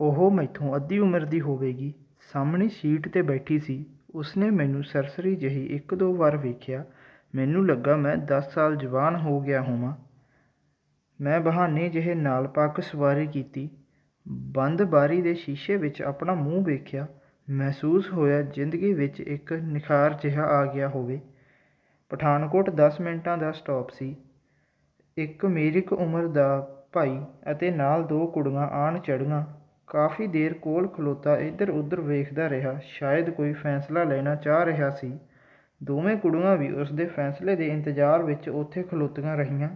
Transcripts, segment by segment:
ਉਹ ਮੈਥੋਂ ਅੱਧੀ ਉਮਰ ਦੀ ਹੋਵੇਗੀ। ਸਾਹਮਣੇ ਸੀਟ 'ਤੇ ਬੈਠੀ ਸੀ। ਉਸਨੇ ਮੈਨੂੰ ਸਰਸਰੀ ਜਿਹੀ ਇੱਕ ਦੋ ਵਾਰ ਵੇਖਿਆ। ਮੈਨੂੰ ਲੱਗਾ ਮੈਂ ਦਸ ਸਾਲ ਜਵਾਨ ਹੋ ਗਿਆ ਹੋਵਾਂ। ਮੈਂ ਬਹਾਨੇ ਜਿਹੇ ਨਾਲ ਪੱਗ ਸਵਾਰੀ ਕੀਤੀ। ਬੰਦ ਬਾਰੀ ਦੇ ਸ਼ੀਸ਼ੇ ਵਿੱਚ ਆਪਣਾ ਮੂੰਹ ਵੇਖਿਆ। ਮਹਿਸੂਸ ਹੋਇਆ ਜ਼ਿੰਦਗੀ ਵਿੱਚ ਇੱਕ ਨਿਖਾਰ ਜਿਹਾ ਆ ਗਿਆ ਹੋਵੇ। ਪਠਾਨਕੋਟ 10 ਮਿੰਟਾਂ ਦਾ ਸਟਾਪ ਸੀ। ਇੱਕ ਮੇਰੀ ਉਮਰ ਦਾ ਭਾਈ ਅਤੇ ਨਾਲ ਦੋ ਕੁੜੀਆਂ ਆਣ ਚੜ੍ਹੀਆਂ। ਕਾਫੀ ਦੇਰ ਕੋਲ ਖਲੋਤਾ ਇੱਧਰ ਉੱਧਰ ਵੇਖਦਾ ਰਿਹਾ। ਸ਼ਾਇਦ ਕੋਈ ਫੈਸਲਾ ਲੈਣਾ ਚਾਹ ਰਿਹਾ ਸੀ। ਦੋਵੇਂ ਕੁੜੀਆਂ ਵੀ ਉਸਦੇ ਫੈਸਲੇ ਦੇ ਇੰਤਜ਼ਾਰ ਵਿੱਚ ਉੱਥੇ ਖਲੋਤੀਆਂ ਰਹੀਆਂ।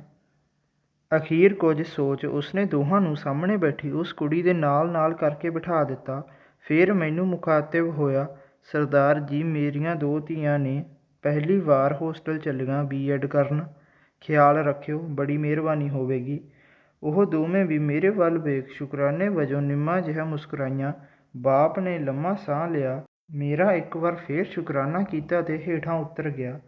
ਅਖੀਰ ਕੁਝ ਸੋਚ ਉਸਨੇ ਦੋਹਾਂ ਨੂੰ ਸਾਹਮਣੇ ਬੈਠੀ ਉਸ ਕੁੜੀ ਦੇ ਨਾਲ ਨਾਲ ਕਰਕੇ ਬਿਠਾ ਦਿੱਤਾ। ਫਿਰ ਮੈਨੂੰ ਮੁਖਾਤਿਬ ਹੋਇਆ, ਸਰਦਾਰ ਜੀ, ਮੇਰੀਆਂ ਦੋ ਧੀਆਂ ਨੇ, ਪਹਿਲੀ ਵਾਰ ਹੋਸਟਲ ਚੱਲੀਆਂ ਬੀ ਐਡ ਕਰਨ। ਖਿਆਲ ਰੱਖਿਓ, ਬੜੀ ਮਿਹਰਬਾਨੀ ਹੋਵੇਗੀ। ਉਹ ਦੋਵੇਂ ਵੀ ਮੇਰੇ ਵੱਲ ਵੇਖ ਸ਼ੁਕਰਾਨੇ ਵਜੋਂ ਨਿੰਮਾ ਜਿਹਾ ਮੁਸਕਰਾਈਆਂ। ਬਾਪ ਨੇ ਲੰਮਾ ਸਾਹ ਲਿਆ। ਮੇਰਾ ਇੱਕ ਵਾਰ ਫੇਰ ਸ਼ੁਕਰਾਨਾ ਕੀਤਾ ਤੇ ਹੇਠਾਂ ਉਤਰ ਗਿਆ।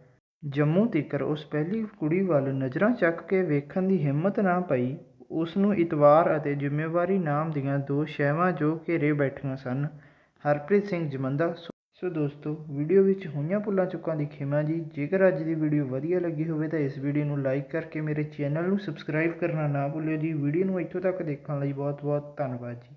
ਜੰਮੂ ਤਿਕਰ ਉਸ ਪਹਿਲੀ ਕੁੜੀ ਵੱਲ ਨਜ਼ਰਾਂ ਚੱਕ ਕੇ ਵੇਖਣ ਦੀ ਹਿੰਮਤ ਨਾ ਪਈ। ਉਸ ਨੂੰ ਇਤਵਾਰ ਅਤੇ ਜ਼ਿੰਮੇਵਾਰੀ ਨਾਮ ਦੀਆਂ ਦੋ ਸ਼ੈਵਾਂ ਜੋ ਘੇਰੇ ਬੈਠੀਆਂ ਸਨ। ਹਰਪ੍ਰੀਤ ਸਿੰਘ ਜਮੰਦਾ ਸੋ ਦੋਸਤੋ, ਵੀਡੀਓ ਵਿੱਚ ਹੋਈਆਂ ਭੁੱਲਾਂ ਚੁੱਕਾਂ ਦੀ ਖਿਮਾ ਜੀ। ਜੇਕਰ ਅੱਜ ਦੀ ਵੀਡੀਓ ਵਧੀਆ ਲੱਗੀ ਹੋਵੇ ਤਾਂ ਇਸ ਵੀਡੀਓ ਨੂੰ ਲਾਈਕ ਕਰਕੇ ਮੇਰੇ ਚੈਨਲ ਨੂੰ ਸਬਸਕ੍ਰਾਈਬ ਕਰਨਾ ਨਾ ਭੁੱਲਿਓ ਜੀ। ਵੀਡੀਓ ਨੂੰ ਇੱਥੋਂ ਤੱਕ ਦੇਖਣ ਲਈ ਬਹੁਤ ਬਹੁਤ ਧੰਨਵਾਦ ਜੀ।